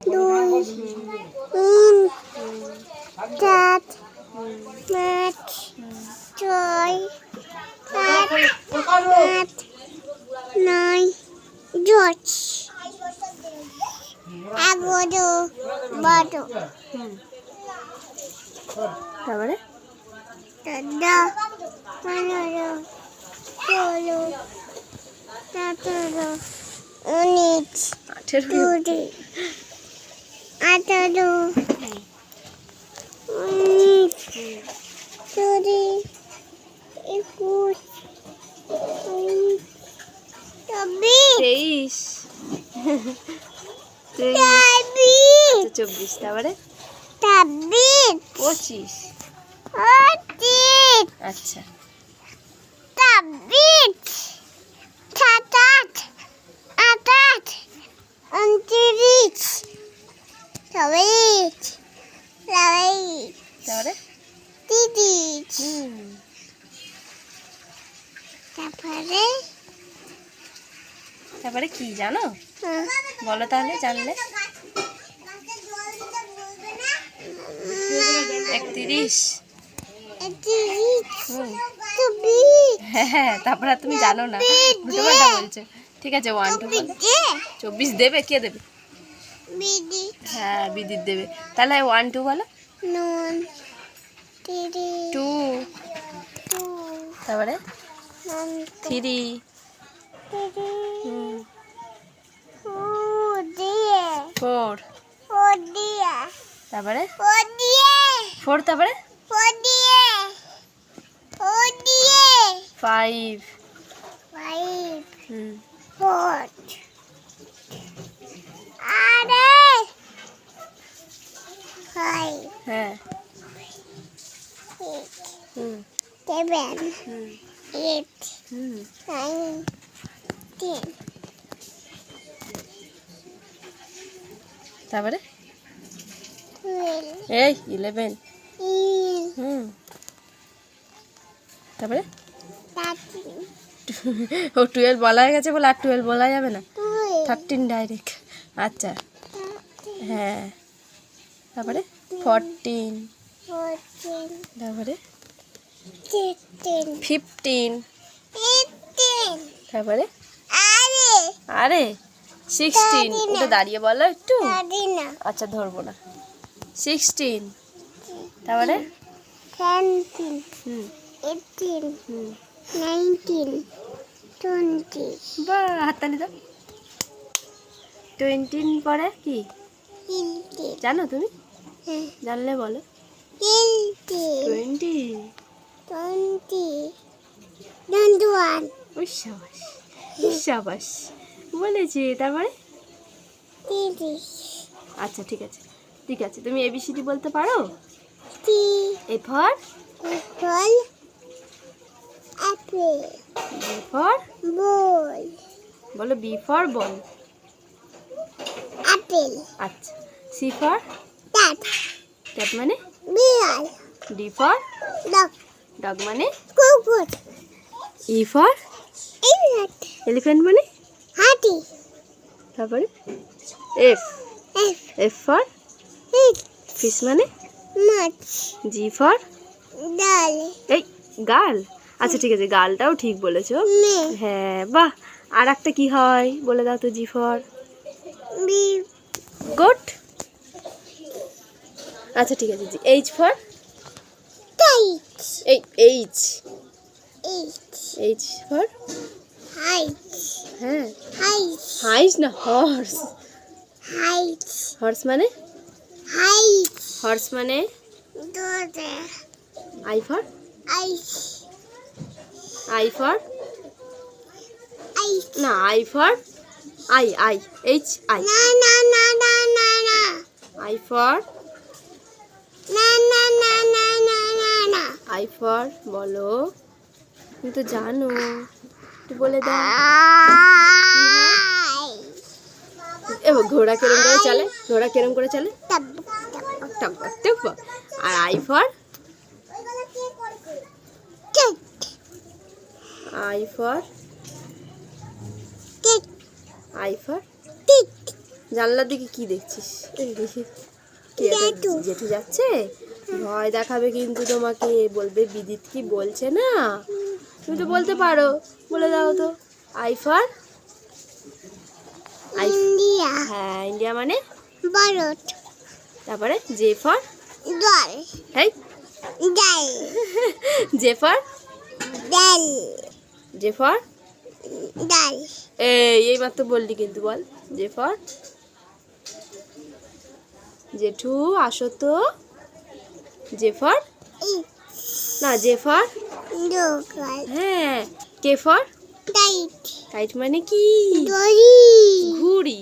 দুই তিন চার পাঁচ ছয় সাত আট নয় দশ এগারো বারো তারপরে পনেরো ষোলো সতেরো উনিশ কুড়ি উনিশ কুড়ি একুশ তেইশ। চব্বিশ আচ্ছা, চব্বিশ তারপরে? ছাব্বিশ। পঁচিশ। পঁচিশ। আচ্ছা ছাব্বিশ সাতাশ আঠাশ উনত্রিশ চব্বিশ চব্বিশ তারপরে তিরিশ হুম তারপরে? তারপরে কি জানো? বলো তাহলে জানলে। একত্রিশ। হ্যাঁ হ্যাঁ তারপরে তুমি জানো না। উল্টো পাল্টা বলছো। ঠিক আছে ওয়ান টু চব্বিশ দেবে কে দেবে? হ্যাঁ বিদিত দেবে। তাহলে ওয়ান টু বলো। নুন টু তারপরে? থ্রি ফোর তারপরে ফোর তারপরে ফাইভ ফাইভ ফোর আরে ফাইভ হ্যাঁ সেভেন হুম এইট হুম নাইন টেন তারপরে? এই ইলেভেন হুম তারপরে? থার্টিন ও টুয়েলভ বলা হয়ে গেছে বলে আর টুয়েলভ বলা যাবে না। থার্টিন ডাইরেক্ট আচ্ছা। হ্যাঁ। তারপরে? ফোরটিন তারপরে? ফিফটিন তারপরে? আরে। আরে সিক্সটিন। ওটা দাঁড়িয়ে বলো একটু। আচ্ছা ধরবো না। সিক্সটিন তারপরে? সেভেন্টিন এইটিন নাইনটিন টোয়েন্টি বা হাততালি দাও। টোয়েন্টিন পরে কি? জানো তুমি? হ্যাঁ। জানলে বলো। টোয়েন্টি টোয়েন্টি টোয়েন্টি ওয়ান সাবাস সাবাস বলেছি তারপরে? আচ্ছা ঠিক আছে ঠিক আছে। তুমি এবিসিডি বলতে পারো? এ ফর ফল অ্যাপেল বি ফর বল বলো বি ফর বল অ্যাপেল আচ্ছা সি ফর ক্যাট ক্যাট মানে? বিড়াল ডি ফর ডগ ডগ মানে? কুকুর। ই ফর এলিফ্যান্ট মানে? হাতি। তারপরে? এফ এফ ফর ফিশ মানে? মাছ। জি ফর ডাল। এই গাল। আচ্ছা ঠিক আছে গালটাও ঠিক বলেছ। হ্যাঁ বাহ। আর একটা কি হয়? বলে দাও তো জি ফর বি গোট আচ্ছা ঠিক আছে G H for টাইট এই H eight H for height হ্যাঁ হাইট হাইস না হর্স হাইট হর্স মানে হাইট হর্স মানে দোদে I for ice I for ice না I for I I H I না না না না না না আই ফর না না না না না না। আই ফর বলো। তুমি তো জানো। একটু বলে দাও। এবার ঘোড়া কিরম করে চলে? ঘোড়া কিরম করে চলে। আর I for? I for? I for? জানলার দিকে কি দেখছিস। জেঠু যাচ্ছে? ভয় দেখাবে কিন্তু তোমাকে বলবে বিদিত কি বলছে না? তুমি তো বলতে পারো বলে দাও তো। I for? I India. হ্যাঁ ইন্ডিয়া মানে? ভারত। তারপরে জে ফর দল হেই। ডাল জে ফর ডাল জে ফর ডাল এই এই মাত্র বললি কিন্তু বল। জে ফর জেঠু আসো তো। জে ফর না জে ফর হ্যাঁ কে ফর ডাইট কাইট মানে কি? ঘুড়ি।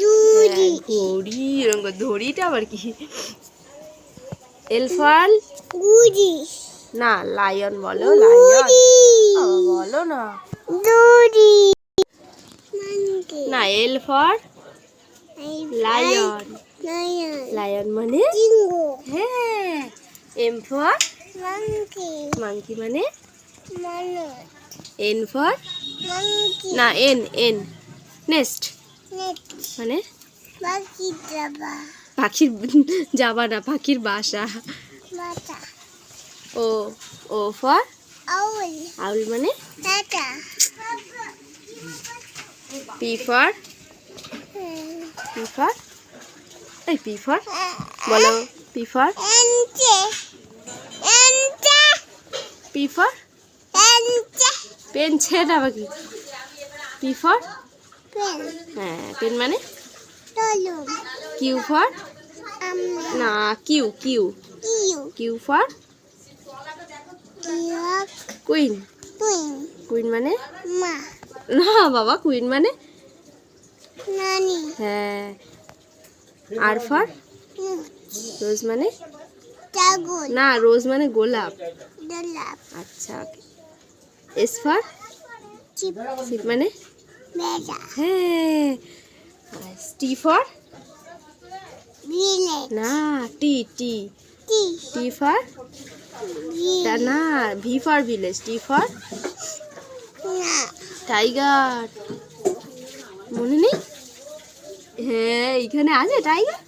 দুড়ি হ্যাঁ, ঘড়ি এরকম করে আবার কি? এলফাল গুড়ি না লায়ন বলো লায়ন বলো না। মানকে না L for lion lion lion মানে? হ্যাঁ। এম ফর মানকে মাংকি মানে? এন ফর না এন এন নেক্সট মানে? পাখির যাবা না পাখির বাসা। ও ও ফর আউল আউল মানে? টাটা পি ফর পি ফর এই পি ফর বলো পি ফর এনচে এনচে পি ফর পেন না বাকি। পি ফর হ্যাঁ পেন মানে? কিউ ফর না Q Q Q for queen queen মানে? না বাবা কুইন মানে? হ্যাঁ। আর ফর রোজ মানে? না রোজ মানে গোলাপ। দলাপ আচ্ছা এস ফর চিপ। সিপ মানে? হ্যাঁ। টি ফর না টি টি টি ফর না V for village T for tiger মনে নেই? হ্যাঁ এইখানে আছে টাইগার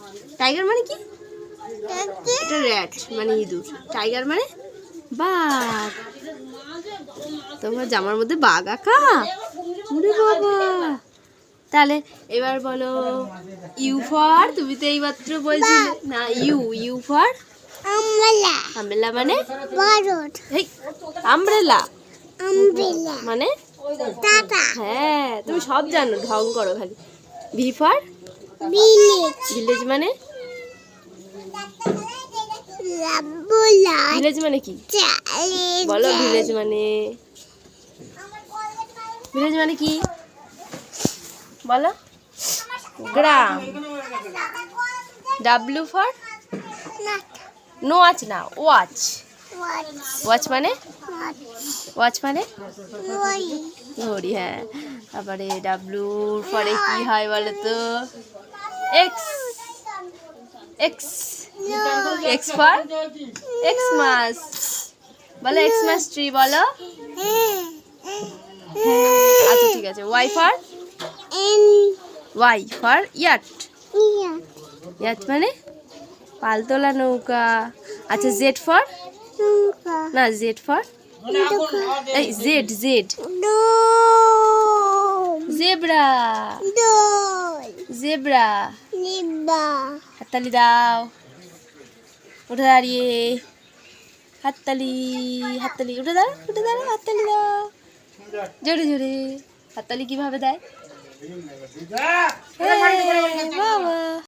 টাইগার মানে কি? এটা র্যাট মানে ইঁদুর। টাইগার মানে বাঘ। তোমার জামার মধ্যে বাঘ আঁকা? বাবা। তাহলে এবার বলো ইউ ফর তুমি তো এইমাত্র বলছিলে। না ইউ ইউ ফর? আমলা আমব্রেলা মানে? ভারত এই আমব্রেলা। মানে? টাটা। হ্যাঁ তুমি সব জানো ঢং করো খালি। V for? ভিলেজ। ভিলেজ মানে? ভিলেজ মানে কি? বলো ভিলেজ মানে। ভিলেজ মানে কি? বলো। গ্রাম। ডাব্লিউ ফর নো ওয়াচ না ওয়াচ ওয়াচ মানে? ওয়াচ মানে? ঘড়ি হ্যাঁ। তারপরে ডাব্লিউ পরে কি হয় বলো তো? X X X for Xmas বলো এক্স মাস ট্রি বলো। আচ্ছা ঠিক আছে। Y for Y for yacht yacht মানে? পালতোলা নৌকা। আচ্ছা জেড ফর না জেড ফর এই জেড জেড জেব্রা জেব্রা হাততালি দাও। উঠে দাঁড়িয়ে। হাততালি হাততালি। উঠে দাঁড়া উঠে দাঁড়া হাততালি দাও। জোরে জোরে। হাততালি কীভাবে দেয়? বাবা।